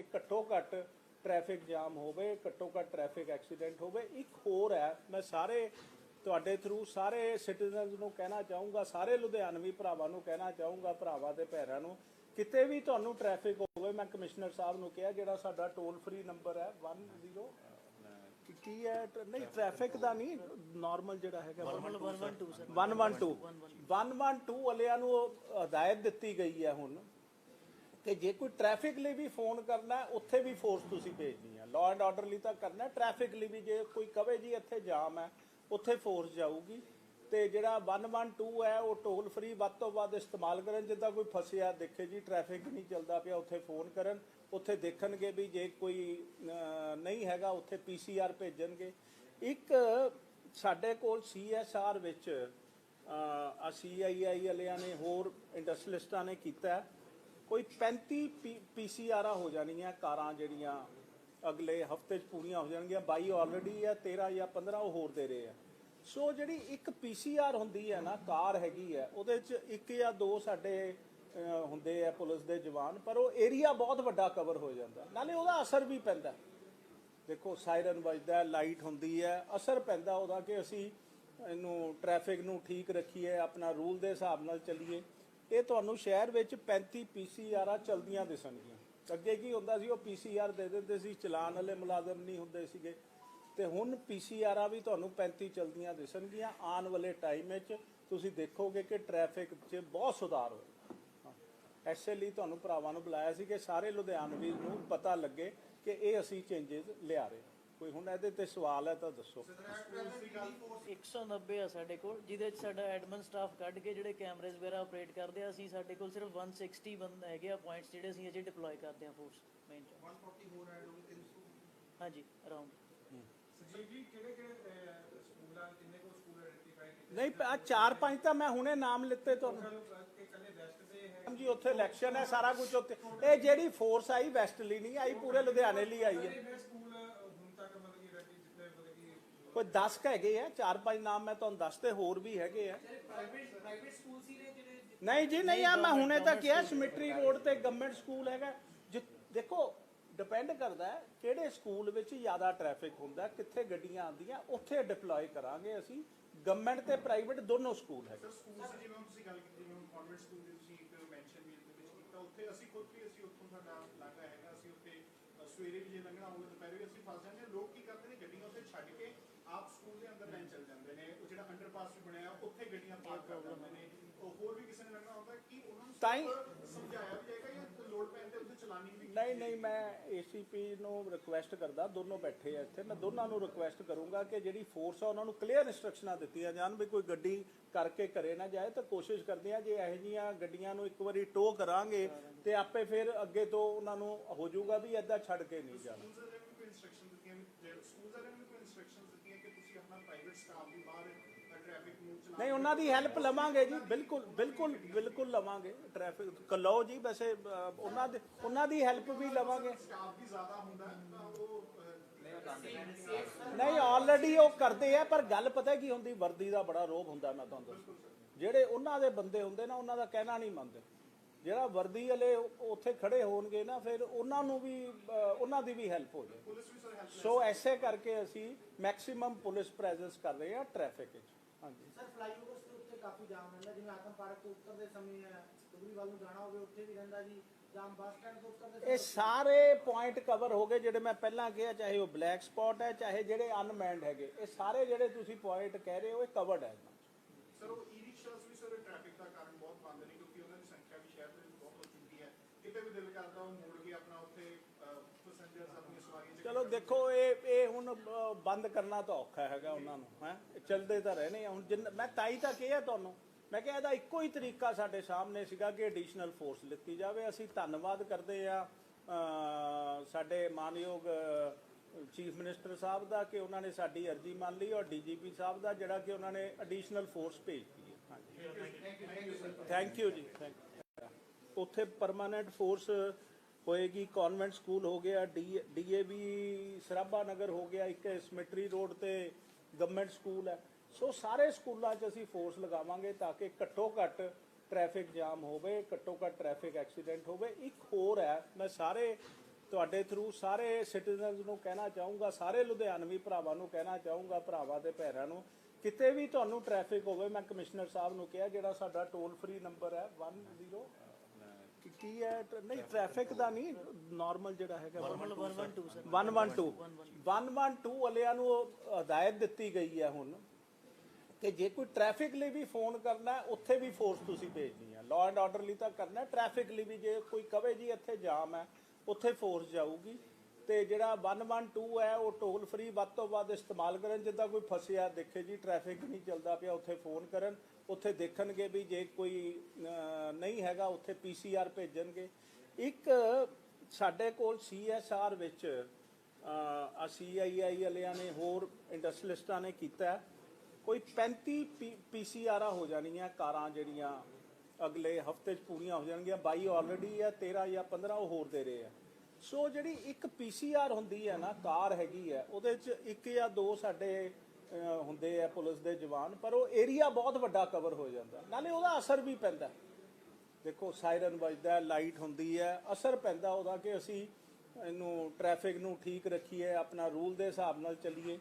ਕਿ ਘੱਟੋ ਘੱਟ ਟ੍ਰੈਫਿਕ ਜਾਮ ਹੋਵੇ ਘੱਟੋ ਘੱਟ ਟ੍ਰੈਫਿਕ ਐਕਸੀਡੈਂਟ ਹੋਵੇ ਇੱਕ ਹੋਰ ਹੈ ਮੈਂ ਸਾਰੇ ਤੁਹਾਡੇ ਥਰੂ ਸਾਰੇ ਸਿਟੀਜ਼ਨਸ ਨੂੰ ਕਹਿਣਾ ਚਾਹੂੰਗਾ ਸਾਰੇ ਲੁਧਿਆਣਵੀ ਭਰਾਵਾਂ ਨੂੰ ਕਹਿਣਾ ਚਾਹੂੰਗਾ ਭਰਾਵਾਂ ਤੇ ਭੈਣਾਂ ਨੂੰ ਕਿਤੇ ਵੀ ਤੁਹਾਨੂੰ ਟ੍ਰੈਫਿਕ ਹੋਵੇ ਮੈਂ ਕਮਿਸ਼ਨਰ ਸਾਹਿਬ ਨੂੰ ਕਿਹਾ ਜਿਹੜਾ ਸਾਡਾ ਟੋਲ ਫ੍ਰੀ ਨੰਬਰ ਹੈ 10 ਕੀ- ਹੈ ਨਹੀਂ ਟ੍ਰੈਫਿਕ ਦਾ ਨਹੀਂ ਨਾਰਮਲ ਜਿਹੜਾ ਹੈਗਾ 112 ਸਰ 112 112 ਵਾਲਿਆਂ ਨੂੰ ਹਦਾਇਤ ਦਿੱਤੀ ਗਈ ਹੈ ਹੁਣ ਕਿ ਜੇ ਕੋਈ ਟ੍ਰੈਫਿਕ ਲਈ ਵੀ ਫੋਨ ਕਰਨਾ, ਉੱਥੇ ਵੀ ਫੋਰਸ ਤੁਸੀਂ ਭੇਜਣੀ ਹੈ ਲਾਅ ਐਂਡ ਆਰਡਰ ਲਈ ਤਾਂ ਕਰਨਾ ਟ੍ਰੈਫਿਕ ਲਈ ਵੀ ਜੇ ਕੋਈ ਕਵੇ ਜੀ ਇੱਥੇ ਜਾਮ ਹੈ, ਉੱਥੇ ਫੋਰਸ ਜਾਊਗੀ। ਤੇ ਜਿਹੜਾ 112 ਹੈ, ਉਹ ਟੋਲ ਫ੍ਰੀ ਵੱਧ ਤੋਂ ਵੱਧ ਇਸਤੇਮਾਲ ਕਰਨ, ਜਿੱਦਾਂ ਕੋਈ ਫਸਿਆ, ਦੇਖੇ ਜੀ ਟ੍ਰੈਫਿਕ ਨਹੀਂ ਚੱਲਦਾ ਪਿਆ, ਉੱਥੇ ਫੋਨ ਕਰਨ। ਉੱਥੇ ਦੇਖਣਗੇ ਵੀ ਜੇ ਕੋਈ ਨਹੀਂ ਹੈਗਾ, ਉੱਥੇ ਪੀਸੀਆਰ ਭੇਜਣਗੇ। ਇੱਕ ਸਾਡੇ ਕੋਲ ਸੀਐਸਆਰ ਵਿੱਚ ਆ ਸੀਆਈਆਈ ਵਾਲਿਆਂ ਨੇ ਹੋਰ ਇੰਡਸਟਰੀਲਿਸਟਾਂ ਨੇ ਕੀਤਾ ਕੋਈ 35 ਪੀਸੀਆਰਾਂ ਹੋ ਜਾਣੀਆਂ, ਕਾਰਾਂ ਜਿਹੜੀਆਂ ਅਗਲੇ ਹਫ਼ਤੇ 'ਚ ਪੂਰੀਆਂ ਹੋ ਜਾਣਗੀਆਂ 22 ਆਲਰੇਡੀ ਹੈ 13 ਜਾਂ 15 ਉਹ ਹੋਰ ਦੇ ਰਹੇ ਆ। ਸੋ ਜਿਹੜੀ ਇੱਕ ਪੀਸੀਆਰ ਹੁੰਦੀ ਹੈ ਨਾ, ਕਾਰ ਹੈਗੀ ਹੈ, ਉਹਦੇ 'ਚ ਇੱਕ ਜਾਂ ਦੋ ਸਾਡੇ ਹੁੰਦੇ ਆ ਪੁਲਿਸ ਦੇ ਜਵਾਨ, ਪਰ ਉਹ ਏਰੀਆ ਬਹੁਤ ਵੱਡਾ ਕਵਰ ਹੋ ਜਾਂਦਾ। ਨਾਲੇ ਉਹਦਾ ਅਸਰ ਵੀ ਪੈਂਦਾ। ਦੇਖੋ ਸਾਇਰਨ ਵੱਜਦਾ ਲਾਈਟ ਹੁੰਦੀ ਹੈ, ਅਸਰ ਪੈਂਦਾ ਉਹਦਾ ਕਿ ਅਸੀਂ ਇਹਨੂੰ ਟ੍ਰੈਫਿਕ ਨੂੰ ਠੀਕ ਰੱਖੀਏ, ਆਪਣਾ ਰੂਲ ਦੇ ਹਿਸਾਬ ਨਾਲ ਚੱਲੀਏ। ਇਹ ਤੁਹਾਨੂੰ ਸ਼ਹਿਰ ਵਿੱਚ 35 ਪੀਸੀਆਰਾਂ ਚਲਦੀਆਂ ਦਿਸਣਗੀਆਂ। ਅੱਗੇ ਕੀ ਹੁੰਦਾ ਸੀ, ਉਹ ਪੀਸੀਆਰ ਦੇ ਦਿੰਦੇ ਸੀ, ਚਲਾਨ ਵਾਲੇ ਮੁਲਾਜ਼ਮ ਨਹੀਂ ਹੁੰਦੇ ਸੀਗੇ। ਤੇ ਹੁਣ ਪੀਸੀਆਰਾਂ ਵੀ ਤੁਹਾਨੂੰ 35 ਚਲਦੀਆਂ ਦਿਸਣਗੀਆਂ, ਆਉਣ ਵਾਲੇ ਟਾਈਮ ਵਿੱਚ ਤੁਸੀਂ ਦੇਖੋਗੇ ਕਿ ਟ੍ਰੈਫਿਕ 'ਚ ਬਹੁਤ ਸੁਧਾਰ ਹੋਇਆ। ਐਸੇ ਲਈ ਤੁਹਾਨੂੰ ਭਰਾਵਾਂ ਨੂੰ ਬੁਲਾਇਆ ਸੀ ਕਿ ਸਾਰੇ ਲੁਧਿਆਣਵੀ ਨੂੰ ਪਤਾ ਲੱਗੇ ਕਿ ਇਹ ਅਸੀਂ ਚੇਂਜਸ ਲਿਆ ਰਹੇ ਕੋਈ ਹੁਣ ਇਹਦੇ ਤੇ ਸਵਾਲ ਹੈ ਤਾਂ ਦੱਸੋ। 190 ਆ ਸਾਡੇ ਕੋਲ ਜਿਹਦੇ ਚ ਸਾਡਾ ਐਡਮਨ ਸਟਾਫ ਕੱਢ ਕੇ ਜਿਹੜੇ ਕੈਮਰੇਜ਼ ਵਗੈਰਾ ਆਪਰੇਟ ਕਰਦੇ ਆ ਅਸੀਂ ਸਾਡੇ ਕੋਲ ਸਿਰਫ 160 ਬੰਦ ਹੈਗੇ ਆ ਪੁਆਇੰਟਸ ਜਿਹੜੇ ਅਸੀਂ ਅਜੇ ਡਿਪਲੋਏ ਕਰਦੇ ਆ ਫੋਰਸ ਮੇਨ ਚ। 140 ਹੋਰ ਐਡ ਹੋ ਗਏ 300 ਹਾਂਜੀ ਅਰਾਊਂਡ ਜੀ ਕਿਹੜੇ ਕਿਹੜੇ ਸਕੂਲਾਂ ਕਿੰਨੇ ਕੋ ਸਕੂਲ ਆਇਡੈਂਟੀਫਾਈ ਕੀਤੇ ਨਹੀਂ ਆ? ਚਾਰ ਪੰਜ ਤਾਂ ਮੈਂ ਹੁਣੇ ਨਾਮ ਲਿੱਤੇ ਤੁਹਾਨੂੰ। ਕਿ ਕੱਲੇ ਵੈਸਟ ਦੇ ਹੈ ਜੀ ਉੱਥੇ ਇਲੈਕਸ਼ਨ ਹੈ ਸਾਰਾ ਕੁਝ ਉੱਥੇ। ਇਹ ਜਿਹੜੀ ਫੋਰਸ ਆਈ ਵੈਸਟ ਲਈ ਨਹੀਂ ਆਈ ਪੂਰੇ ਲੁਧਿਆਣੇ ਲਈ ਆਈ ਹੈ ਕਿਹੜੇ ਸਕੂਲ ਹੁਣ ਤੱਕ ਮਤਲਬ ਕਿ ਰੈਡੀ ਜਿੱਤੇ ਮਤਲਬ ਕਿ ਕੋਈ 10 ਕ ਹੈਗੇ ਆ ਚਾਰ ਪੰਜ ਨਾਮ ਮੈਂ ਤੁਹਾਨੂੰ ਦੱਸਤੇ ਹੋਰ ਵੀ ਹੈਗੇ ਆ। ਪ੍ਰਾਈਵੇਟ ਪ੍ਰਾਈਵੇਟ ਸਕੂਲ ਸੀ ਨੇ ਜਿਹੜੇ ਨਹੀਂ ਜੀ ਨਹੀਂ ਆ ਮੈਂ ਹੁਣੇ ਤਾਂ ਕਿਹਾ ਸਿਮਟਰੀ ਰੋਡ ਤੇ ਗਵਰਨਮੈਂਟ ਸਕੂਲ ਹੈਗਾ। ਜਿ- ਦੇਖੋ ਡਿਪੈਂਡ ਕਰਦਾ ਹੈ ਕਿਹੜੇ ਸਕੂਲ ਵਿੱਚ ਜ਼ਿਆਦਾ ਟ੍ਰੈਫਿਕ ਹੁੰਦਾ ਕਿੱਥੇ ਗੱਡੀਆਂ ਆਉਂਦੀਆਂ ਉੱਥੇ ਡਿਪਲੋਏ ਕਰਾਂਗੇ ਅਸੀਂ। ਗਵਰਨਮੈਂਟ ਤੇ ਪ੍ਰਾਈਵੇਟ ਦੋਨੋਂ ਸਕੂਲ ਹੈਗੇ। ਸਰ ਸਕੂਲ ਸੀ ਜਿਵੇਂ ਹੁਣ ਤੁਸੀਂ ਗੱਲ ਕੀਤੀ ਜਿਵੇਂ ਹੁਣ ਕਨਵੈਂਟ ਸਕੂਲ ਦੀ ਤੁਸੀਂ ਇੱਕ ਮੈਂਸ਼ਨ ਵੀ ਇਹਦੇ ਵਿੱਚ ਕੀਤਾ ਉੱਥੇ ਅਸੀਂ ਖੁਦ ਵੀ ਅਸੀਂ ਉੱਥੋਂ ਸਾਡਾ ਇਲਾਕਾ ਹੈਗਾ ਅਸੀਂ ਉੱਥੇ ਅ, ਸਵੇਰੇ ਵੀ ਜੇ ਲੰਘਣਾ ਹੋਵੇ ਦੁਪਹਿਰੇ ਵੀ ਅਸੀਂ ਫਸ ਜਾਂਦੇ ਹਾਂ। ਲੋਕ ਕੀ ਕਰਦੇ ਨੇ ਗੱਡੀਆਂ ਉੱਥੇ ਛੱਡ ਕੇ ਆਪ ਸਕੂਲ ਦੇ ਅੰਦਰ ਲੈਣ ਚੱਲ ਜਾਂਦੇ ਨੇ ਉਹ ਜਿਹੜਾ ਅੰਡਰਪਾਸ ਵੀ ਬਣਿਆ ਉੱਥੇ ਗੱਡੀਆਂ ਪਾਰਕ ਕਰ ਦਿੰਦੇ ਨੇ। ਉਹ ਹੋਰ ਵੀ ਕਿਸੇ ਨੇ ਲੰਘਣਾ ਹੁੰਦਾ ਕਿ ਉਹਨਾਂ ਨੂੰ ਤਾਂ ਹੀ- ਸਿਰਫ ਸਮਝਾਇਆ ਵੀ ਜਾਏਗਾ ਜਾਂ ਲੋਡ ਪੈਣ ਤੇ ਉੱਥੇ ਚਲਾਨੀ ਵੀ ਨਹੀਂ ਨਹੀਂ ਮੈਂ ਏਸੀਪੀ ਨੂੰ ਰਿਕੁਐਸਟ ਕਰਦਾ ਦੋਨੋਂ ਬੈਠੇ ਆ ਇੱਥੇ। ਮੈਂ ਦੋਨਾਂ ਨੂੰ ਰਿਕੁਐਸਟ ਕਰੂੰਗਾ ਕਿ ਜਿਹੜੀ ਫੋਰਸ ਆ ਉਹਨਾਂ ਨੂੰ ਕਲੀਅਰ ਇਨਸਟਰਕਸ਼ਨਾਂ ਦਿੱਤੀਆਂ ਜਾਣ ਵੀ ਕੋਈ ਗੱਡੀ ਕਰਕੇ ਘਰੇ ਨਾ ਜਾਏ ਤਾਂ ਕੋਸ਼ਿਸ਼ ਕਰਦੇ ਆ ਜੇ ਇਹੋ ਜੀਆਂ ਗੱਡੀਆਂ ਨੂੰ ਇੱਕ ਵਾਰੀ ਟੋ ਕਰਾਂਗੇ ਤੇ ਆਪੇ ਫਿਰ ਅੱਗੇ ਤੋਂ ਉਹਨਾਂ ਨੂੰ ਹੋ ਜਾਊਗਾ ਵੀ ਐਦਾਂ ਛੱਡ ਕੇ ਨਹੀਂ ਜਾਣਾ। ਸਕੂਲ ਵਾਲਿਆਂ ਨੂੰ ਪ੍ਰਾਈਵੇਟ ਸਟਾਫ ਵੀ ਬਾਹਰ ਟ੍ਰੈਫਿਕ ਨੂੰ ਚਲਾ ਨਹੀਂ ਉਹਨਾਂ ਦੀ ਹੈਲਪ ਲਵਾਂਗੇ ਜੀ ਬਿਲਕੁਲ ਬਿਲਕੁਲ ਬਿਲਕੁਲ ਲਵਾਂਗੇ ਟ੍ਰੈਫਿਕ ਲਓ ਜੀ ਵੈਸੇ ਉਹਨਾਂ ਦੇ ਉਹਨਾਂ ਦੀ ਹੈਲਪ ਵੀ ਲਵਾਂਗੇ। ਸਟਾਫ ਵੀ ਜ਼ਿਆਦਾ ਹੁੰਦਾ ਹੈ, ਤਾਂ ਉਹ ਅ, ਨਹੀਂ ਆਲਰੇਡੀ ਉਹ ਕਰਦੇ ਆ ਪਰ ਗੱਲ ਪਤਾ ਕੀ ਹੁੰਦੀ ਵਰਦੀ ਦਾ ਬੜਾ ਰੋਬ ਹੁੰਦਾ ਮੈਂ ਤੁਹਾਨੂੰ ਦੱਸੂ। ਜਿਹੜੇ ਉਹਨਾਂ ਦੇ ਬੰਦੇ ਹੁੰਦੇ ਨਾ ਉਹਨਾਂ ਦਾ ਕਹਿਣਾ ਨਹੀਂ ਮੰਨਦੇ। ਜਿਹੜਾ ਵਰਦੀ ਵਾਲੇ ਉੱਥੇ ਖੜੇ ਹੋਣਗੇ ਨਾ ਫਿਰ ਉਹਨਾਂ ਨੂੰ ਵੀ ਉਹਨਾਂ ਦੀ ਵੀ ਹੈਲਪ ਹੋ ਜਾਏ ਪੁਲਿਸ ਵੀ ਸਰ ਹੈਲਪ ਸੋ ਐਸੇ ਕਰਕੇ ਅਸੀਂ ਮੈਕਸਿਮਮ ਪੁਲਿਸ ਪ੍ਰੈਜ਼ੈਂਸ ਕਰ ਰਹੇ ਹਾਂ ਟ੍ਰੈਫਿਕ ਵਿੱਚ। ਹਾਂਜੀ। ਸਰ ਫਲਾਈਓਵਰਸ ਦੇ ਉੱਤੇ ਕਾਫੀ ਜਾਮ ਰਹਿੰਦਾ ਜਿਵੇਂ ਆਤਮ ਪਾਰਕ ਤੋਂ ਉੱਤਰਦੇ ਸਮੇਂ ਹੈ ਡੁਗਰੀ ਵੱਲ ਨੂੰ ਜਾਣਾ ਹੋਵੇ ਉੱਥੇ ਵੀ ਰਹਿੰਦਾ ਜੀ। ਜਾਮ ਬੱਸ ਸਟੈਂਡ ਤੋਂ ਉੱਤਰਦੇ ਇਹ ਸਾਰੇ ਪੁਆਇੰਟ ਕਵਰ ਹੋ ਗਏ ਜਿਹੜੇ ਮੈਂ ਪਹਿਲਾਂ ਕਿਹਾ ਚਾਹੇ ਉਹ ਬਲੈਕ ਸਪੌਟ ਹੈ ਚਾਹੇ ਜਿਹੜੇ ਅਨਮੈਂਡ ਹੈਗੇ ਇਹ ਸਾਰੇ ਜਿਹੜੇ ਤੁਸੀਂ ਪੁਆਇੰਟ ਕਹਿ ਰਹੇ ਹੋ ਇਹ ਕਵਰਡ ਹੈ ਸਰ ਉਹ ਈ ਰਿਕਸ਼ਾਸ ਵੀ ਸਰ ਟ੍ਰੈਫਿਕ ਦਾ ਕਾਰਨ ਬਹੁਤ ਬੰਦ ਨੇ ਕਿਉਂਕਿ ਉਹਨਾਂ ਦੀ ਸੰਖਿਆ ਵੀ ਸ਼ਹਿਰ ਦੇ ਵਿੱਚ ਬਹੁਤ ਹੋ ਚੁੱਕੀ ਹੈ ਕਿਤੇ ਵੀ ਦਿਲ ਕਰਦਾ ਉਹ ਮੋੜ ਕੇ ਆਪਣਾ ਉੱਥੇ ਪੈਸੇਂਜਰਸ ਆਪਣੀਆਂ ਸਵਾਰੀਆਂ ਚੱਕ ਚਲੋ ਦੇਖੋ ਇਹ ਇਹ ਹੁਣ ਅ, ਬੰਦ ਕਰਨਾ ਤਾਂ ਔਖਾ ਹੈਗਾ ਉਹਨਾਂ ਨੂੰ ਹੈ? ਚੱਲਦੇ ਤਾਂ ਰਹਿਣੇ ਆ ਹੁਣ ਜਿੰਨ- ਮੈਂ ਤਾਈ ਤਾਂ ਕਿਹਾ ਤੁਹਾਨੂੰ। ਮੈਂ ਕਿਹਾ ਇਹਦਾ ਇੱਕੋ ਹੀ ਤਰੀਕਾ ਸਾਡੇ ਸਾਹਮਣੇ ਸੀਗਾ ਕਿ ਐਡੀਸ਼ਨਲ ਫੋਰਸ ਲਿੱਤੀ ਜਾਵੇ। ਅਸੀਂ ਧੰਨਵਾਦ ਕਰਦੇ ਆ ਸਾਡੇ ਮਾਨਯੋਗ ਚੀਫ ਮਿਨਿਸਟਰ ਸਾਹਿਬ ਦਾ ਕਿ ਉਹਨਾਂ ਨੇ ਸਾਡੀ ਅਰਜ਼ੀ ਮੰਨ ਲਈ ਔਰ ਡੀਜੀਪੀ ਸਾਹਿਬ ਦਾ ਜਿਹੜਾ ਕਿ ਉਹਨਾਂ ਨੇ ਐਡੀਸ਼ਨਲ ਫੋਰਸ ਭੇਜਤੀ ਹੈ। ਹਾਂਜੀ। ਥੈਂਕ ਯੂ ਜੀ ਥੈਂਕ ਉੱਥੇ ਪਰਮਾਨੈਂਟ ਫੋਰਸ ਹੋਏਗੀ ਕਨਵੈਂਟ ਸਕੂਲ ਹੋ ਗਿਆ ਡੀਏਵੀ ਸਰਾਭਾ ਨਗਰ ਹੋ ਗਿਆ, ਇੱਕ ਸਮਿਟਰੀ ਰੋਡ ਤੇ ਗਵਰਨਮੈਂਟ ਸਕੂਲ ਹੈ। ਸੋ ਸਾਰੇ ਸਕੂਲਾਂ 'ਚ ਅਸੀਂ ਫੋਰਸ ਲਗਾਵਾਂਗੇ ਤਾਂ ਕਿ ਘੱਟੋ ਘੱਟ ਟ੍ਰੈਫਿਕ ਜਾਮ ਹੋਵੇ, ਘੱਟੋ ਘੱਟ ਟ੍ਰੈਫਿਕ ਐਕਸੀਡੈਂਟ ਹੋਵੇ। ਇੱਕ ਹੋਰ ਹੈ, ਮੈਂ ਸਾਰੇ ਤੁਹਾਡੇ ਥਰੂ ਸਾਰੇ ਸਿਟੀਜ਼ਨਸ ਨੂੰ ਕਹਿਣਾ ਚਾਹੂੰਗਾ, ਸਾਰੇ ਲੁਧਿਆਣਵੀ ਭਰਾਵਾਂ ਨੂੰ ਕਹਿਣਾ ਚਾਹੂੰਗਾ, ਭਰਾਵਾਂ ਤੇ ਭੈਰਾਂ ਨੂੰ, ਕਿਤੇ ਵੀ ਤੁਹਾਨੂੰ ਟ੍ਰੈਫਿਕ ਹੋਵੇ, ਮੈਂ ਕਮਿਸ਼ਨਰ ਸਾਹਿਬ ਨੂੰ ਕਿਹਾ, ਜਿਹੜਾ ਸਾਡਾ ਟੋਲ ਫ੍ਰੀ ਨੰਬਰ ਹੈ 10 ਕੀ- ਕੀ ਹੈ? ਟ- ਨਹੀਂ ਟ੍ਰੈਫਿਕ ਦਾ ਨਹੀਂ ਨਾਰਮਲ ਜਿਹੜਾ ਹੈਗਾ ਨਾਰਮਲ 112 ਸਰ 112 112 ਵਾਲਿਆਂ ਨੂੰ ਉਹ ਹਦਾਇਤ ਦਿੱਤੀ ਗਈ ਹੈ ਹੁਣ ਕਿ ਜੇ ਕੋਈ ਟ੍ਰੈਫਿਕ ਲਈ ਵੀ ਫੋਨ ਕਰਨਾ ਹੈ ਉੱਥੇ ਵੀ ਫੋਰਸ ਤੁਸੀਂ ਭੇਜਣੀ ਹੈ। ਲਾਅ ਐਂਡ ਆਰਡਰ ਲਈ ਤਾਂ ਕਰਨਾ ਟ੍ਰੈਫਿਕ ਲਈ ਵੀ ਜੇ ਕੋਈ ਕਵੇ ਜੀ ਇੱਥੇ ਜਾਮ ਹੈ ਉੱਥੇ ਫੋਰਸ ਜਾਊਗੀ। ਤੇ ਜਿਹੜਾ 112 ਹੈ, ਉਹ ਟੋਲ ਫ੍ਰੀ ਵੱਧ ਤੋਂ ਵੱਧ ਇਸਤੇਮਾਲ ਕਰਨ। ਜਿੱਦਾਂ ਕੋਈ ਫਸਿਆ, ਦੇਖੇ ਜੀ ਟ੍ਰੈਫਿਕ ਨਹੀਂ ਚੱਲਦਾ ਪਿਆ, ਉੱਥੇ ਫੋਨ ਕਰਨ। ਉੱਥੇ ਦੇਖਣਗੇ ਵੀ ਜੇ ਕੋਈ ਨਹੀਂ ਹੈਗਾ, ਉੱਥੇ ਪੀਸੀਆਰ ਭੇਜਣਗੇ। ਇੱਕ ਸਾਡੇ ਕੋਲ ਸੀਐਸਆਰ ਵਿੱਚ ਆ ਸੀਆਈਆਈ ਵਾਲਿਆਂ ਨੇ, ਹੋਰ ਇੰਡਸਟਰੀਲਿਸਟਾਂ ਨੇ ਕੀਤਾ ਹੈ। ਕੋਈ 35 ਪੀਸੀਆਰਾਂ ਹੋ ਜਾਣੀਆਂ ਕਾਰਾਂ ਜਿਹੜੀਆਂ ਅਗਲੇ ਹਫ਼ਤੇ 'ਚ ਪੂਰੀਆਂ ਹੋ ਜਾਣਗੀਆਂ। 22 ਆਲਰੇਡੀ ਹੈ 13 ਜਾਂ 15 ਉਹ ਹੋਰ ਦੇ ਰਹੇ ਆ ਸੋ ਜਿਹੜੀ ਇੱਕ ਪੀਸੀਆਰ ਹੁੰਦੀ ਹੈ ਨਾ, ਕਾਰ ਹੈਗੀ ਹੈ, ਉਹਦੇ 'ਚ ਇੱਕ ਜਾਂ ਦੋ ਸਾਡੇ ਹੁੰਦੇ ਆ ਪੁਲਿਸ ਦੇ ਜਵਾਨ, ਪਰ ਉਹ ਏਰੀਆ ਬਹੁਤ ਵੱਡਾ ਕਵਰ ਹੋ ਜਾਂਦਾ। ਨਾਲੇ ਉਹਦਾ ਅਸਰ ਵੀ ਪੈਂਦਾ। ਦੇਖੋ ਸਾਇਰਨ ਵੱਜਦਾ ਲਾਈਟ ਹੁੰਦੀ ਹੈ, ਅਸਰ ਪੈਂਦਾ ਉਹਦਾ ਕਿ ਅਸੀਂ ਇਹਨੂੰ ਟ੍ਰੈਫਿਕ ਨੂੰ ਠੀਕ ਰੱਖੀਏ, ਆਪਣਾ ਰੂਲ ਦੇ ਹਿਸਾਬ ਨਾਲ ਚੱਲੀਏ।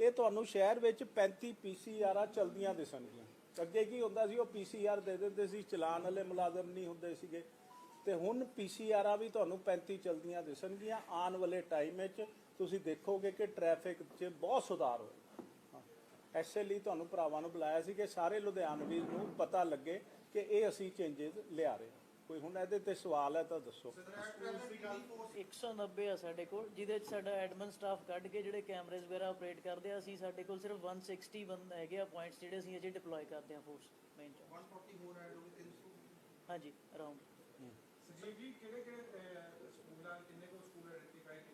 ਇਹ ਤੁਹਾਨੂੰ ਸ਼ਹਿਰ ਵਿੱਚ 35 ਪੀਸੀਆਰਾਂ ਚਲਦੀਆਂ ਦਿਸਣਗੀਆਂ। ਅੱਗੇ ਕੀ ਹੁੰਦਾ ਸੀ, ਉਹ ਪੀਸੀਆਰ ਦੇ ਦਿੰਦੇ ਸੀ, ਚਲਾਨ ਵਾਲੇ ਮੁਲਾਜ਼ਮ ਨਹੀਂ ਹੁੰਦੇ ਸੀਗੇ। ਤੇ ਹੁਣ ਪੀਸੀਆਰਾਂ ਵੀ ਤੁਹਾਨੂੰ 35 ਚਲਦੀਆਂ ਦਿਸਣਗੀਆਂ। ਆਉਣ ਵਾਲੇ ਟਾਈਮ ਵਿੱਚ ਤੁਸੀਂ ਦੇਖੋਗੇ ਕਿ ਟ੍ਰੈਫਿਕ 'ਚ ਬਹੁਤ ਸੁਧਾਰ ਹੋਏਗਾ। ਐਸੇ ਲਈ ਤੁਹਾਨੂੰ ਭਰਾਵਾਂ ਨੂੰ ਬੁਲਾਇਆ ਸੀ ਕਿ ਸਾਰੇ ਲੁਧਿਆਣਵੀ ਨੂੰ ਪਤਾ ਲੱਗੇ ਕਿ ਇਹ ਅਸੀਂ ਚੇਂਜਸ ਲਿਆ ਰਹੇ ਹਾਂ। ਕੋਈ ਹੁਣ ਇਹਦੇ ਤੇ ਸਵਾਲ ਹੈ ਤਾਂ ਦੱਸੋ। 190 ਆ ਸਾਡੇ ਕੋਲ ਜਿਹਦੇ ਵਿੱਚ ਸਾਡਾ ਐਡਮਨ ਸਟਾਫ ਕੱਢ ਕੇ ਜਿਹੜੇ ਕੈਮਰੇਜ਼ ਵਗੈਰਾ ਆਪਰੇਟ ਕਰਦੇ ਆ ਅਸੀਂ ਸਾਡੇ ਕੋਲ ਸਿਰਫ 160 ਬੰਦ ਹੈਗੇ ਆ ਪੁਆਇੰਟਸ ਜਿਹੜੇ ਅਸੀਂ ਅਜੇ ਡਿਪਲੋਏ ਕਰਦੇ ਆ ਫੋਰਸ ਮੇਨ 140 ਹੋਰ ਐਡ ਹੋ ਗਏ 300 ਹਾਂਜੀ ਅਰਾਊਂਡ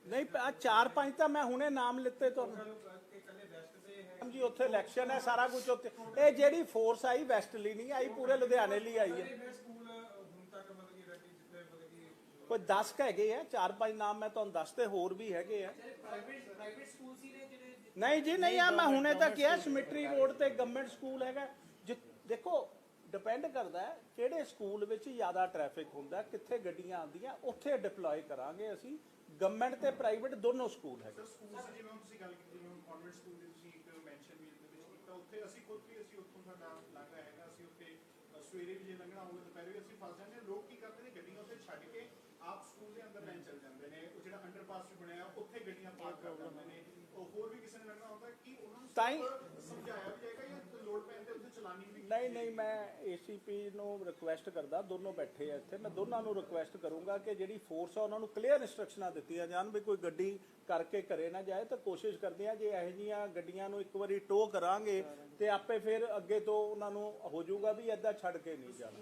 ਨਹੀਂ ਆ ਚਾਰ ਪੰਜ ਤਾਂ ਮੈਂ ਹੁਣੇ ਨਾਮ ਲਿੱਤੇ ਤੁਹਾਨੂੰ ਜੀ ਉੱਥੇ ਇਲੈਕਸ਼ਨ ਹੈ ਸਾਰਾ ਕੁਝ ਉੱਥੇ। ਇਹ ਜਿਹੜੀ ਫੋਰਸ ਆਈ ਵੈਸਟ ਲਈ ਨਹੀਂ ਆਈ ਪੂਰੇ ਲੁਧਿਆਣੇ ਲਈ ਆਈ ਹੈ। ਕੋਈ 10 ਕ ਹੈਗੇ ਆ ਚਾਰ ਪੰਜ ਨਾਮ ਮੈਂ ਤੁਹਾਨੂੰ ਦੱਸਤੇ ਹੋਰ ਵੀ ਹੈਗੇ ਆ। ਨਹੀਂ ਜੀ ਨਹੀਂ ਆ ਮੈਂ ਹੁਣੇ ਤਾਂ ਕਿਹਾ ਸਿਮਟਰੀ ਰੋਡ ਤੇ ਗਵਰਨਮੈਂਟ ਸਕੂਲ ਹੈਗਾ। ਜਿ- ਦੇਖੋ ਡਿਪੈਂਡ ਕਰਦਾ ਹੈ ਕਿਹੜੇ ਸਕੂਲ ਵਿੱਚ ਜ਼ਿਆਦਾ ਟ੍ਰੈਫਿਕ ਹੁੰਦਾ ਕਿੱਥੇ ਗੱਡੀਆਂ ਆਉਂਦੀਆਂ ਉੱਥੇ ਡਿਪਲੋਏ ਕਰਾਂਗੇ ਅਸੀਂ। ਗਵਰਨਮੈਂਟ ਤੇ ਪ੍ਰਾਈਵੇਟ ਦੋਨੋਂ ਸਕੂਲ ਹੈਗੇ। ਸਰ ਸਕੂਲ ਸੀ ਜਿਵੇਂ ਤੁਸੀਂ ਗੱਲ ਕੀਤੀ ਜਿਵੇਂ ਕਨਵੈਂਟ ਸਕੂਲ ਦੀ ਤੁਸੀਂ ਇੱਕ ਮੈਂਸ਼ਨ ਵੀ ਇਹਦੇ ਵਿੱਚ ਕੀਤਾ ਉੱਥੇ ਅਸੀਂ ਖੁਦ ਵੀ ਅਸੀਂ ਉੱਥੋਂ ਸਾਡਾ ਲੰਘਾ ਹੈਗਾ ਅਸੀਂ ਉੱਥੇ ਸਵੇਰੇ ਵੀ ਜੇ ਲੰਘਣਾ ਹੋਵੇ ਦੁਪਹਿਰੇ ਵੀ ਅਸੀਂ ਫਸ ਜਾਂਦੇ ਹਾਂ। ਲੋਕ ਕੀ ਕਰਦੇ ਨੇ ਗੱਡੀਆਂ ਉੱਥੇ ਛੱਡ ਕੇ ਆਪ ਸਕੂਲ ਦੇ ਅੰਦਰ ਲੈਣ ਚੱਲ ਜਾਂਦੇ ਨੇ। ਉਹ ਜਿਹੜਾ ਅੰਡਰਪਾਸ ਬਣਿਆ ਉੱਥੇ ਗੱਡੀਆਂ ਪਾਰਕ ਕਰ ਦਿੰਦੇ ਨੇ। ਉਹ ਹੋਰ ਵੀ ਕਿਸੇ ਨੇ ਲੰਘਣਾ ਹੁੰਦਾ ਕਿ ਉਹਨਾਂ ਨੂੰ ਤਾਂ ਹੀ- ਸਮਝਾਇਆ ਵੀ ਜਾਏਗਾ ਜਾਂ ਲੋਡ ਪੈਣ ਤੇ ਉੱਥੇ ਚਲਾਨੀ ਵੀ ਨਹੀਂ ਨਹੀਂ ਮੈਂ ਏਸੀਪੀ ਨੂੰ ਰਿਕੁਐਸਟ ਕਰਦਾ ਦੋਨੋਂ ਬੈਠੇ ਆ ਇੱਥੇ। ਮੈਂ ਦੋਨਾਂ ਨੂੰ ਰਿਕੁਐਸਟ ਕਰੂੰਗਾ ਕਿ ਜਿਹੜੀ ਫੋਰਸ ਆ ਉਹਨਾਂ ਨੂੰ ਕਲੀਅਰ ਇਨਸਟਰਕਸ਼ਨਾਂ ਦਿੱਤੀਆਂ ਜਾਣ ਵੀ ਕੋਈ ਗੱਡੀ ਕਰਕੇ ਘਰੇ ਨਾ ਜਾਏ ਤਾਂ ਕੋਸ਼ਿਸ਼ ਕਰਦੇ ਆ ਜੇ ਇਹੋ ਜਿਹੀਆਂ ਗੱਡੀਆਂ ਨੂੰ ਇੱਕ ਵਾਰੀ ਟੋ ਕਰਾਂਗੇ ਤੇ ਆਪੇ ਫਿਰ ਅੱਗੇ ਤੋਂ ਉਹਨਾਂ ਨੂੰ ਹੋ ਜਾਊਗਾ ਵੀ ਐਦਾਂ ਛੱਡ ਕੇ ਨਹੀਂ ਜਾਣਾ।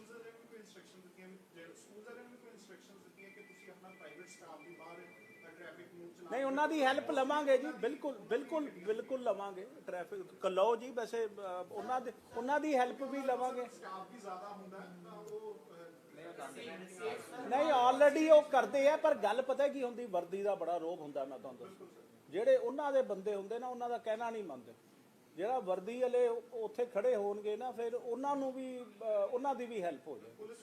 ਸਕੂਲ ਵਾਲਿਆਂ ਨੂੰ ਕੋਈ ਇਨਸਟਰਕਸ਼ਨ ਦਿੱਤੀਆਂ ਕਿ ਤੁਸੀਂ ਆਪਣਾ ਪ੍ਰਾਈਵੇਟ ਸਟਾਫ ਵੀ ਬਾਹਰ ਨਹੀਂ ਉਹਨਾਂ ਦੀ ਹੈਲਪ ਲਵਾਂਗੇ ਜੀ ਬਿਲਕੁਲ ਬਿਲਕੁਲ ਬਿਲਕੁਲ ਲਵਾਂਗੇ ਟ੍ਰੈਫਿਕ ਲਓ ਜੀ ਵੈਸੇ ਅ, ਉਹਨਾਂ ਦੇ ਉਹਨਾਂ ਦੀ ਹੈਲਪ ਵੀ ਲਵਾਂਗੇ। ਸਟਾਫ ਵੀ ਜ਼ਿਆਦਾ ਹੁੰਦਾ ਹੈ ਤਾਂ ਉਹ ਨਹੀਂ ਆਲਰੇਡੀ ਉਹ ਕਰਦੇ ਆ ਪਰ ਗੱਲ ਪਤਾ ਕੀ ਹੁੰਦੀ ਵਰਦੀ ਦਾ ਬੜਾ ਰੋਬ ਹੁੰਦਾ ਮੈਂ ਤੁਹਾਨੂੰ ਦੱਸਾਂ। ਜਿਹੜੇ ਉਹਨਾਂ ਦੇ ਬੰਦੇ ਹੁੰਦੇ ਨਾ ਉਹਨਾਂ ਦਾ ਕਹਿਣਾ ਨਹੀਂ ਮੰਨਦੇ। ਜਿਹੜਾ ਵਰਦੀ ਵਾਲੇ ਉੱਥੇ ਖੜੇ ਹੋਣਗੇ ਨਾ ਫਿਰ ਉਹਨਾਂ ਨੂੰ ਵੀ ਅਹ, ਉਹਨਾਂ ਦੀ ਵੀ ਹੈਲਪ ਹੋ ਜਾਏ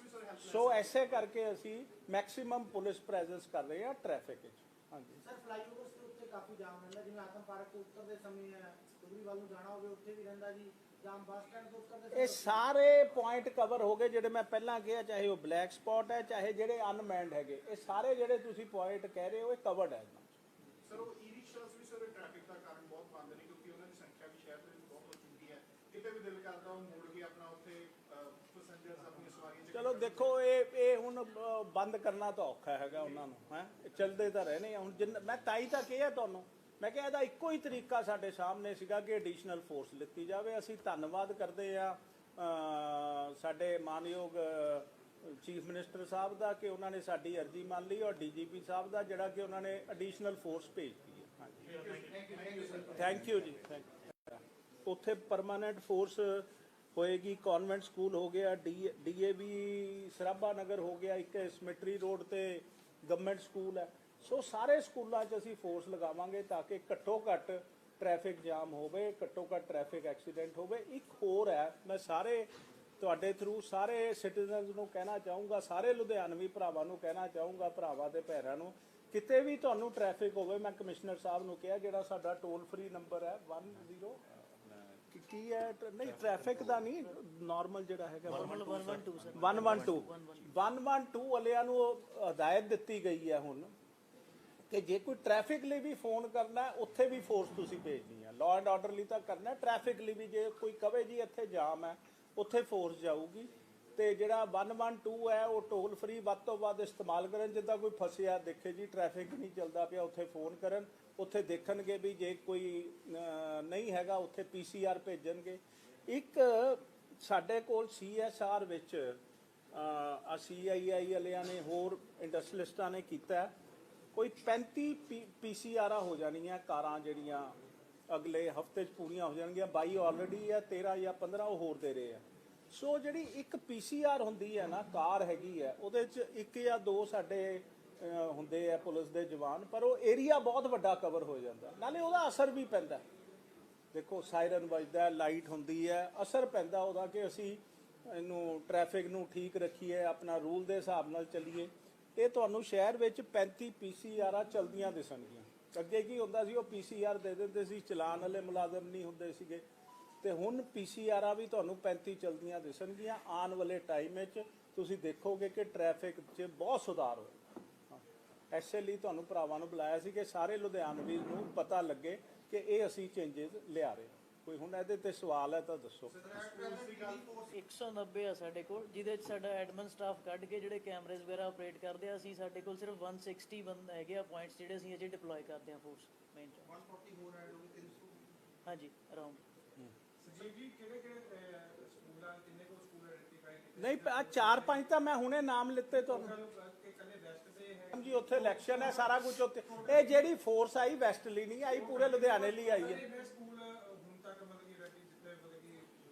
ਸੋ ਐਸੇ ਕਰਕੇ ਅਸੀਂ ਮੈਕਸਿਮਮ ਪੁਲਿਸ ਪ੍ਰੈਜ਼ੈਂਸ ਕਰ ਰਹੇ ਹਾਂ ਟ੍ਰੈਫਿਕ ਵਿੱਚ। ਹਾਂਜੀ। ਸਰ ਫਲਾਈਓਵਰਸ ਦੇ ਉੱਤੇ ਕਾਫੀ ਜਾਮ ਰਹਿੰਦਾ ਜਿਵੇਂ ਆਤਮ ਪਾਰਕ ਤੋਂ ਉੱਤਰਦੇ ਸਮੇਂ ਹੈ ਕੁਗਰੀ ਵੱਲ ਨੂੰ ਜਾਣਾ ਹੋਵੇ ਉੱਥੇ ਵੀ ਰਹਿੰਦਾ ਜੀ। ਜਾਮ ਬੱਸ ਸਟੈਂਡ ਤੋਂ ਉੱਤਰਦੇ ਇਹ ਸਾਰੇ ਪੁਆਇੰਟ ਕਵਰ ਹੋ ਗਏ ਜਿਹੜੇ ਮੈਂ ਪਹਿਲਾਂ ਕਿਹਾ ਚਾਹੇ ਉਹ ਬਲੈਕ ਸਪੌਟ ਹੈ ਚਾਹੇ ਜਿਹੜੇ ਅਨਮੈਂਡ ਹੈਗੇ। ਇਹ ਸਾਰੇ ਜਿਹੜੇ ਤੁਸੀਂ ਪੁਆਇੰਟ ਕਹਿ ਰਹੇ ਹੋ ਇਹ ਕਵਰਡ ਹੈ। ਸਰ ਉਹ ਈ ਰਿਕਸ਼ਾਸ ਵੀ ਸਰ ਟ੍ਰੈਫਿਕ ਦਾ ਕਾਰਨ ਬਹੁਤ ਬਣਦੇ ਨੇ ਕਿਉਂਕਿ ਉਹਨਾਂ ਦੀ ਸੰਖਿਆ ਵੀ ਸ਼ਹਿਰ ਦੇ ਵਿੱਚ ਬਹੁਤ ਹੋ ਚੁੱਕੀ ਹੈ ਕਿਤੇ ਵੀ ਦਿਲ ਕਰਦਾ ਉਹ ਮੋੜ ਕੇ ਆਪਣਾ ਉੱਥੇ ਪੈਸੇਂਜਰਸ ਆਪਣੀਆਂ ਸਵਾਰੀਆਂ ਚੱਕ ਚਲੋ ਦੇਖੋ ਇਹ ਇਹ ਹੁਣ ਅ, ਬੰਦ ਕਰਨਾ ਤਾਂ ਔਖਾ ਹੈਗਾ ਉਹਨਾਂ ਨੂੰ ਹੈ? ਚੱਲਦੇ ਤਾਂ ਰਹਿਣੇ ਆ। ਹੁਣ ਜਿੰਨ ਮੈਂ ਤਾਈ ਤਾਂ ਕਿਹਾ ਤੁਹਾਨੂੰ। ਮੈਂ ਕਿਹਾ ਇਹਦਾ ਇੱਕੋ ਹੀ ਤਰੀਕਾ ਸਾਡੇ ਸਾਹਮਣੇ ਸੀਗਾ ਕਿ ਐਡੀਸ਼ਨਲ ਫੋਰਸ ਲਿੱਤੀ ਜਾਵੇ। ਅਸੀਂ ਧੰਨਵਾਦ ਕਰਦੇ ਆ ਸਾਡੇ ਮਾਨਯੋਗ ਚੀਫ ਮਿਨਿਸਟਰ ਸਾਹਿਬ ਦਾ ਕਿ ਉਹਨਾਂ ਨੇ ਸਾਡੀ ਅਰਜ਼ੀ ਮੰਨ ਲਈ ਔਰ ਡੀਜੀਪੀ ਸਾਹਿਬ ਦਾ ਜਿਹੜਾ ਕਿ ਉਹਨਾਂ ਨੇ ਐਡੀਸ਼ਨਲ ਫੋਰਸ ਭੇਜਤੀ ਹੈ। ਹਾਂਜੀ। ਥੈਂਕ ਯੂ ਜੀ ਥੈਂਕ ਉੱਥੇ ਪਰਮਾਨੈਂਟ ਫੋਰਸ ਹੋਏਗੀ ਕਨਵੈਂਟ ਸਕੂਲ ਹੋ ਗਿਆ ਡੀਏਵੀ ਸਰਾਭਾ ਨਗਰ ਹੋ ਗਿਆ, ਇੱਕ ਸਮਿਟਰੀ ਰੋਡ ਤੇ ਗਵਰਨਮੈਂਟ ਸਕੂਲ ਹੈ। ਸੋ ਸਾਰੇ ਸਕੂਲਾਂ 'ਚ ਅਸੀਂ ਫੋਰਸ ਲਗਾਵਾਂਗੇ ਤਾਂ ਕਿ ਘੱਟੋ ਘੱਟ ਟ੍ਰੈਫਿਕ ਜਾਮ ਹੋਵੇ, ਘੱਟੋ ਘੱਟ ਟ੍ਰੈਫਿਕ ਐਕਸੀਡੈਂਟ ਹੋਵੇ। ਇੱਕ ਹੋਰ ਹੈ, ਮੈਂ ਸਾਰੇ ਤੁਹਾਡੇ ਥਰੂ ਸਾਰੇ ਸਿਟੀਜ਼ਨਸ ਨੂੰ ਕਹਿਣਾ ਚਾਹੂੰਗਾ, ਸਾਰੇ ਲੁਧਿਆਣਵੀ ਭਰਾਵਾਂ ਨੂੰ ਕਹਿਣਾ ਚਾਹੂੰਗਾ, ਭਰਾਵਾਂ ਤੇ ਭੈਰਾਂ ਨੂੰ, ਕਿਤੇ ਵੀ ਤੁਹਾਨੂੰ ਟ੍ਰੈਫਿਕ ਹੋਵੇ, ਮੈਂ ਕਮਿਸ਼ਨਰ ਸਾਹਿਬ ਨੂੰ ਕਿਹਾ, ਜਿਹੜਾ ਸਾਡਾ ਟੋਲ ਫ੍ਰੀ ਨੰਬਰ ਹੈ 10 ਕੀ ਕੀ ਹੈ? ਟ- ਨਹੀਂ ਟ੍ਰੈਫਿਕ ਦਾ ਨਹੀਂ ਨਾਰਮਲ ਜਿਹੜਾ ਹੈਗਾ 112 ਸਰ 112 112 ਵਾਲਿਆਂ ਨੂੰ ਉਹ ਹਦਾਇਤ ਦਿੱਤੀ ਗਈ ਹੈ ਹੁਣ ਕਿ ਜੇ ਕੋਈ ਟ੍ਰੈਫਿਕ ਲਈ ਵੀ ਫੋਨ ਕਰਨਾ ਹੈ, ਉੱਥੇ ਵੀ ਫੋਰਸ ਤੁਸੀਂ ਭੇਜਣੀ ਹੈ। ਲਾਅ ਐਂਡ ਆਰਡਰ ਲਈ ਤਾਂ ਕਰਨਾ ਟ੍ਰੈਫਿਕ ਲਈ ਵੀ ਜੇ ਕੋਈ ਕਵੇ ਜੀ ਇੱਥੇ ਜਾਮ ਹੈ ਉੱਥੇ ਫੋਰਸ ਜਾਊਗੀ। ਤੇ ਜਿਹੜਾ 112 ਹੈ ਉਹ ਟੋਲ ਫ੍ਰੀ ਵੱਧ ਤੋਂ ਵੱਧ ਇਸਤੇਮਾਲ ਕਰਨ। ਜਿੱਦਾਂ ਕੋਈ ਫਸਿਆ ਦੇਖੇ ਜੀ ਟ੍ਰੈਫਿਕ ਨਹੀਂ ਚੱਲਦਾ ਪਿਆ ਉੱਥੇ ਫੋਨ ਕਰਨ। ਉੱਥੇ ਦੇਖਣਗੇ ਵੀ ਜੇ ਕੋਈ ਅਹ, ਹੈਗਾ, ਉੱਥੇ ਪੀਸੀਆਰ ਭੇਜਣਗੇ। ਇੱਕ ਸਾਡੇ ਕੋਲ ਸੀਐਸਆਰ ਵਿੱਚ ਆ ਸੀਆਈਆਈ ਵਾਲਿਆਂ ਨੇ, ਹੋਰ ਇੰਡਸਟਰੀਲਿਸਟਾਂ ਨੇ ਕੀਤਾ। ਹੈ। ਕੋਈ 35 ਪੀਸੀਆਰਾਂ ਹੋ ਜਾਣੀਆਂ, ਕਾਰਾਂ ਜਿਹੜੀਆਂ ਅਗਲੇ ਹਫ਼ਤੇ 'ਚ ਪੂਰੀਆਂ ਹੋ ਜਾਣਗੀਆਂ। 22 ਆਲਰੇਡੀ ਹੈ 13 ਜਾਂ 15 ਉਹ ਹੋਰ ਦੇ ਰਹੇ ਆ। ਸੋ ਜਿਹੜੀ ਇੱਕ ਪੀਸੀਆਰ ਹੁੰਦੀ ਹੈ ਨਾ, ਕਾਰ ਹੈਗੀ ਹੈ, ਉਹਦੇ 'ਚ ਇੱਕ ਜਾਂ ਦੋ ਸਾਡੇ ਹੁੰਦੇ ਆ ਪੁਲਿਸ ਦੇ ਜਵਾਨ, ਪਰ ਉਹ ਏਰੀਆ ਬਹੁਤ ਵੱਡਾ ਕਵਰ ਹੋ ਜਾਂਦਾ। ਨਾਲੇ ਉਹਦਾ ਅਸਰ ਵੀ ਪੈਂਦਾ। ਦੇਖੋ ਸਾਇਰਨ ਵੱਜਦਾ ਲਾਈਟ ਹੁੰਦੀ ਹੈ। ਅਸਰ ਪੈਂਦਾ ਉਹਦਾ ਕਿ ਅਸੀਂ ਇਹਨੂੰ ਟ੍ਰੈਫਿਕ ਨੂੰ ਠੀਕ ਰੱਖੀਏ, ਆਪਣਾ ਰੂਲ ਦੇ ਹਿਸਾਬ ਨਾਲ ਚੱਲੀਏ। ਇਹ ਤੁਹਾਨੂੰ ਸ਼ਹਿਰ ਵਿੱਚ 35 ਪੀਸੀਆਰਾਂ ਚਲਦੀਆਂ ਦਿਸਣਗੀਆਂ। ਅੱਗੇ ਕੀ ਹੁੰਦਾ ਸੀ, ਉਹ ਪੀਸੀਆਰ ਦੇ ਦਿੰਦੇ ਸੀ, ਚਲਾਨ ਵਾਲੇ ਮੁਲਾਜ਼ਮ ਨਹੀਂ ਹੁੰਦੇ ਸੀਗੇ। ਤੇ ਹੁਣ ਪੀਸੀਆਰਾਂ ਵੀ ਤੁਹਾਨੂੰ 35 ਚਲਦੀਆਂ ਦਿਸਣਗੀਆਂ, ਆਉਣ ਵਾਲੇ ਟਾਈਮ ਵਿੱਚ ਤੁਸੀਂ ਦੇਖੋਗੇ ਕਿ ਟ੍ਰੈਫਿਕ 'ਚ ਬਹੁਤ ਸੁਧਾਰ ਹੋਇਆ। ਐਸੇ ਲਈ ਤੁਹਾਨੂੰ ਭਰਾਵਾਂ ਨੂੰ ਬੁਲਾਇਆ ਸੀ ਕਿ ਸਾਰੇ ਲੁਧਿਆਣਵੀ ਨੂੰ ਪਤਾ ਲੱਗੇ ਕਿ ਇਹ ਅਸੀਂ ਚੇਂਜਸ ਲਿਆ ਰਹੇ। ਕੋਈ ਹੁਣ ਇਹਦੇ ਤੇ ਸਵਾਲ ਹੈ ਤਾਂ ਦੱਸੋ। 190 ਆ ਸਾਡੇ ਕੋਲ ਜਿਹਦੇ ਚ ਸਾਡਾ ਐਡਮਨ ਸਟਾਫ ਕੱਢ ਕੇ ਜਿਹੜੇ ਕੈਮਰੇਜ਼ ਵਗੈਰਾ ਆਪਰੇਟ ਕਰਦੇ ਆ ਅਸੀਂ ਸਾਡੇ ਕੋਲ ਸਿਰਫ 160 ਬੰਦ ਹੈਗੇ ਆ ਪੁਆਇੰਟਸ ਜਿਹੜੇ ਅਸੀਂ ਅਜੇ ਡਿਪਲੋਏ ਕਰਦੇ ਆ ਫੋਰਸ ਮੇਨ ਚ 140 ਹੋਰ ਐਡ ਹੋ ਗਏ 300 ਹਾਂਜੀ ਅਰਾਊਂਡ ਸੰਜੀਵ ਜੀ ਕਿਹੜੇ ਕਿਹੜੇ ਸਕੂਲਾਂ ਕਿੰਨੇ ਕੋ ਸਕੂਲ ਆਇਡੈਂਟੀਫਾਈ ਕੀਤੇ ਨਹੀਂ, ਆ ਚਾਰ ਪੰਜ ਤਾਂ ਮੈਂ ਹੁਣੇ ਨਾਮ ਲਿੱਤੇ ਤੁਹਾਨੂੰ ਜੀ, ਉੱਥੇ ਇਲੈਕਸ਼ਨ ਹੈ, ਸਾਰਾ ਕੁਝ ਉੱਥੇ। ਇਹ ਜਿਹੜੀ ਫੋਰਸ ਆਈ ਵੈਸਟ ਲਈ ਨਹੀਂ ਆਈ, ਪੂਰੇ ਲੁਧਿਆਣੇ ਲਈ ਆਈ ਹੈ।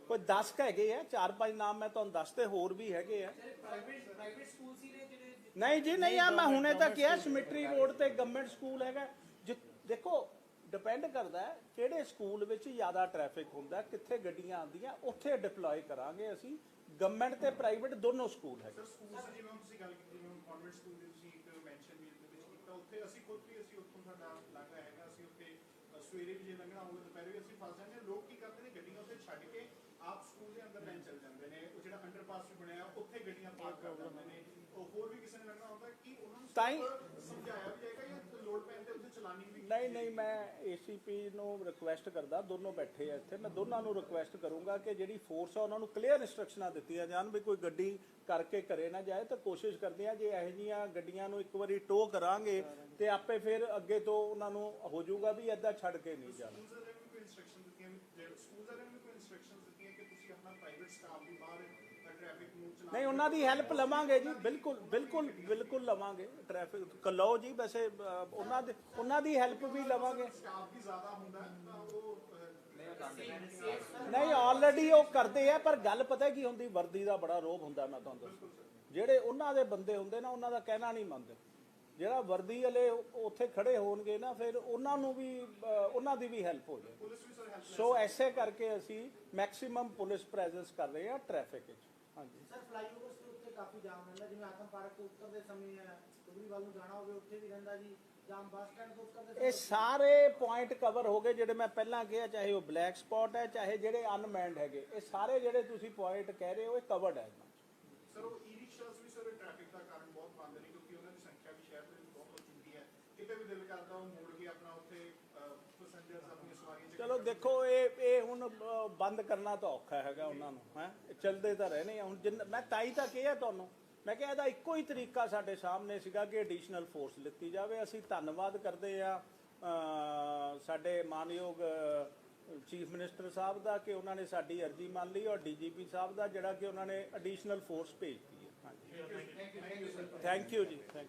ਕੋਈ 10 ਹੈਗੇ ਆ, ਚਾਰ ਪੰਜ ਨਾਮ ਮੈਂ ਤੁਹਾਨੂੰ ਦੱਸਤੇ ਹੋਰ ਵੀ ਹੈਗੇ ਆ। ਨਹੀਂ ਜੀ, ਨਹੀਂ, ਆ ਮੈਂ ਹੁਣੇ ਤਾਂ ਕਿਹਾ ਸਿਮਟਰੀ ਰੋਡ ਤੇ ਗਵਰਨਮੈਂਟ ਸਕੂਲ ਹੈਗਾ। ਦੇਖੋ ਡਿਪੈਂਡ ਕਰਦਾ ਹੈ ਕਿਹੜੇ ਸਕੂਲ ਵਿੱਚ ਜ਼ਿਆਦਾ ਟ੍ਰੈਫਿਕ ਹੁੰਦਾ, ਕਿੱਥੇ ਗੱਡੀਆਂ ਆਉਂਦੀਆਂ, ਉੱਥੇ ਡਿਪਲੋਏ ਕਰਾਂਗੇ ਅਸੀਂ। ਗਵਰਨਮੈਂਟ ਤੇ ਪ੍ਰਾਈਵੇਟ ਦੋਨੋਂ ਸਕੂਲ ਹੈਗੇ। ਸਰ ਸਕੂਲ ਸੇ ਜਿਵੇਂ ਹੁਣ ਤੁਸੀਂ ਗੱਲ ਕੀਤੀ ਜਿਵੇਂ ਕਨਵੈਂਟ ਸਕੂਲ ਦੀ ਤੁਸੀਂ ਇੱਕ ਮੈਂਸ਼ਨ ਵੀ ਦੇ ਵਿੱਚ ਕੀਤਾ ਉੱਥੇ ਅਸੀਂ ਖੁਦ ਵੀ ਅਸੀਂ ਉੱਥੋਂ ਸਾਡਾ ਲਾਗਾ ਹੈਗਾ ਅਸੀਂ ਉੱਥੇ ਅ, ਸਵੇਰੇ ਵੀ ਜੇ ਲੰਘਣਾ ਹੋਵੇ ਦੁਪਹਿਰੇ ਵੀ ਅਸੀਂ ਫਸ ਜਾਂਦੇ ਹਾਂ। ਲੋਕ ਕੀ ਕਰਦੇ ਨੇ ਗੱਡੀਆਂ ਉੱਥੇ ਛੱਡ ਕੇ ਆਪ ਸਕੂਲ ਦੇ ਅੰਦਰ ਲੈਣ ਚੱਲ ਜਾਂਦੇ ਨੇ। ਉਹ ਜਿਹੜਾ ਅੰਡਰਪਾਸ ਵੀ ਬਣਿਆ ਉੱਥੇ ਗੱਡੀਆਂ ਪਾਰਕ ਕਰ ਦਿੰਦੇ ਨੇ। ਉਹ ਹੋਰ ਵੀ ਕਿਸੇ ਨੇ ਲੰਘਣਾ ਹੁੰਦਾ ਕਿ ਉਹਨਾਂ ਨੂੰ ਤਾਂ ਹੀ- ਸਿਰਫ ਸਮਝਾਇਆ ਵੀ ਜਾਏਗਾ ਜਾਂ ਲੋਡ ਪੈਣ ਤੇ ਉੱਥੇ ਚਲਾਨੀ ਵੀ ਨਹੀਂ ਨਹੀਂ ਮੈਂ ਏਸੀਪੀ ਨੂੰ ਰਿਕੁਐਸਟ ਕਰਦਾ ਦੋਨੋਂ ਬੈਠੇ ਆ ਇੱਥੇ। ਮੈਂ ਦੋਨਾਂ ਨੂੰ ਰਿਕੁਐਸਟ ਕਰੂੰਗਾ ਕਿ ਜਿਹੜੀ ਫੋਰਸ ਆ ਉਹਨਾਂ ਨੂੰ ਕਲੀਅਰ ਇਨਸਟਰਕਸ਼ਨਾਂ ਦਿੱਤੀਆਂ ਜਾਣ ਵੀ ਕੋਈ ਗੱਡੀ ਕਰਕੇ ਘਰੇ ਨਾ ਜਾਏ ਤਾਂ ਕੋਸ਼ਿਸ਼ ਕਰਦੇ ਆ ਜੇ ਇਹੋ ਜਿਹੀਆਂ ਗੱਡੀਆਂ ਨੂੰ ਇੱਕ ਵਾਰੀ ਟੋ ਕਰਾਂਗੇ ਤੇ ਆਪੇ ਫਿਰ ਅੱਗੇ ਤੋਂ ਉਹਨਾਂ ਨੂੰ ਹੋ ਜਾਊਗਾ ਵੀ ਐਦਾਂ ਛੱਡ ਕੇ ਨਹੀਂ ਜਾਣਾ। ਸਕੂਲ ਵਾਲਿਆਂ ਨੂੰ ਵੀ ਕੋਈ ਇਨਸਟਰਕਸ਼ਨ ਦਿੱਤੀਆਂ ਕਿ ਤੁਸੀਂ ਆਪਣਾ ਪ੍ਰਾਈਵੇਟ ਸਟਾਫ ਵੀ ਬਾਹਰ ਨਹੀਂ ਉਹਨਾਂ ਦੀ ਹੈਲਪ ਲਵਾਂਗੇ ਜੀ ਬਿਲਕੁਲ ਬਿਲਕੁਲ ਬਿਲਕੁਲ ਲਵਾਂਗੇ ਟ੍ਰੈਫਿਕ ਲਓ ਜੀ ਵੈਸੇ ਅ, ਉਹਨਾਂ ਦੇ ਉਹਨਾਂ ਦੀ ਹੈਲਪ ਵੀ ਲਵਾਂਗੇ। ਸਟਾਫ ਵੀ ਜ਼ਿਆਦਾ ਹੁੰਦਾ ਹੈ ਤਾਂ ਉਹ ਨਹੀਂ ਆਲਰੇਡੀ ਉਹ ਕਰਦੇ ਆ ਪਰ ਗੱਲ ਪਤਾ ਕੀ ਹੁੰਦੀ ਵਰਦੀ ਦਾ ਬੜਾ ਰੋਬ ਹੁੰਦਾ ਮੈਂ ਤੁਹਾਨੂੰ ਦੱਸਾਂ। ਜਿਹੜੇ ਉਹਨਾਂ ਦੇ ਬੰਦੇ ਹੁੰਦੇ ਨਾ ਉਹਨਾਂ ਦਾ ਕਹਿਣਾ ਨਹੀਂ ਮੰਨਦੇ। ਜਿਹੜਾ ਵਰਦੀ ਵਾਲੇ ਉਹ- ਉੱਥੇ ਖੜੇ ਹੋਣਗੇ ਨਾ ਫਿਰ ਉਹਨਾਂ ਨੂੰ ਵੀ ਉਹਨਾਂ ਦੀ ਵੀ ਹੈਲਪ ਹੋ ਜਾਏ ਸੋ ਐਸੇ ਕਰਕੇ ਅਸੀਂ ਮੈਕਸਿਮਮ ਪੁਲਿਸ ਪ੍ਰੈਜ਼ੈਂਸ ਕਰ ਰਹੇ ਹਾਂ ਟ੍ਰੈਫਿਕ ਵਿੱਚ। ਹਾਂਜੀ। ਸਰ ਫਲਾਈਓਵਰਸ ਦੇ ਉੱਤੇ ਕਾਫੀ ਜਾਮ ਰਹਿੰਦਾ ਜਿਵੇਂ ਆਤਮ ਪਾਰਕ ਤੋਂ ਉੱਤਰਦੇ ਸਮੇਂ ਹੈ ਕੁਦਰੀਵਾਲ ਨੂੰ ਜਾਣਾ ਹੋਵੇ ਉੱਥੇ ਵੀ ਰਹਿੰਦਾ ਜੀ। ਜਾਮ ਬੱਸ ਸਟੈਂਡ ਤੋਂ ਉੱਤਰਦੇ ਇਹ ਸਾਰੇ ਪੁਆਇੰਟ ਕਵਰ ਹੋ ਗਏ ਜਿਹੜੇ ਮੈਂ ਪਹਿਲਾਂ ਕਿਹਾ ਚਾਹੇ ਉਹ ਬਲੈਕ ਸਪੌਟ ਹੈ ਚਾਹੇ ਜਿਹੜੇ ਅਨਮੈਂਡ ਹੈਗੇ। ਇਹ ਸਾਰੇ ਜਿਹੜੇ ਤੁਸੀਂ ਪੁਆਇੰਟ ਕਹਿ ਰਹੇ ਹੋ ਇਹ ਕਵਰਡ ਹੈ। ਸਰ ਉਹ ਈ ਰਿਕਸ਼ਾਸ ਵੀ ਸਰ ਟ੍ਰੈਫਿਕ ਦਾ ਕਾਰਨ ਬਹੁਤ ਬਣਦੇ ਨੇ ਕਿਉਂਕਿ ਉਹਨਾਂ ਦੀ ਸੰਖਿਆ ਵੀ ਸ਼ਹਿਰ ਦੇ ਵਿੱਚ ਬਹੁਤ ਹੋ ਚੁੱਕੀ ਹੈ। ਕਿਤੇ ਵੀ ਦਿਲ ਕਰਦਾ ਉਹ ਮੋੜ ਕੇ ਆਪਣਾ ਉੱਥੇ ਪੈਸੇਂਜਰਸ ਆਪਣੀਆਂ ਸਵਾਰੀਆਂ ਚੱਕ ਚਲੋ ਦੇਖੋ ਇਹ ਇਹ ਹੁਣ ਅ, ਬੰਦ ਕਰਨਾ ਤਾਂ ਔਖਾ ਹੈਗਾ ਉਹਨਾਂ ਨੂੰ ਹੈ? ਚੱਲਦੇ ਤਾਂ ਰਹਿਣੇ ਆ। ਹੁਣ ਜਿੰਨ ਮੈਂ ਤਾਂ ਹੀ ਤਾਂ ਕਿਹਾ ਤੁਹਾਨੂੰ ਮੈਂ ਕਿਹਾ ਇਹਦਾ ਇੱਕੋ ਹੀ ਤਰੀਕਾ ਸਾਡੇ ਸਾਹਮਣੇ ਸੀਗਾ ਕਿ ਐਡੀਸ਼ਨਲ ਫੋਰਸ ਲਿੱਤੀ ਜਾਵੇ। ਅਸੀਂ ਧੰਨਵਾਦ ਕਰਦੇ ਆ ਸਾਡੇ ਮਾਨਯੋਗ ਚੀਫ ਮਿਨਿਸਟਰ ਸਾਹਿਬ ਦਾ ਕਿ ਉਹਨਾਂ ਨੇ ਸਾਡੀ ਅਰਜ਼ੀ ਮੰਨ ਲਈ ਔਰ ਡੀਜੀਪੀ ਸਾਹਿਬ ਦਾ ਜਿਹੜਾ ਕਿ ਉਹਨਾਂ ਨੇ ਐਡੀਸ਼ਨਲ ਫੋਰਸ ਭੇਜਤੀ ਹੈ। ਹਾਂਜੀ। ਥੈਂਕ ਯੂ ਜੀ ਥੈਂਕ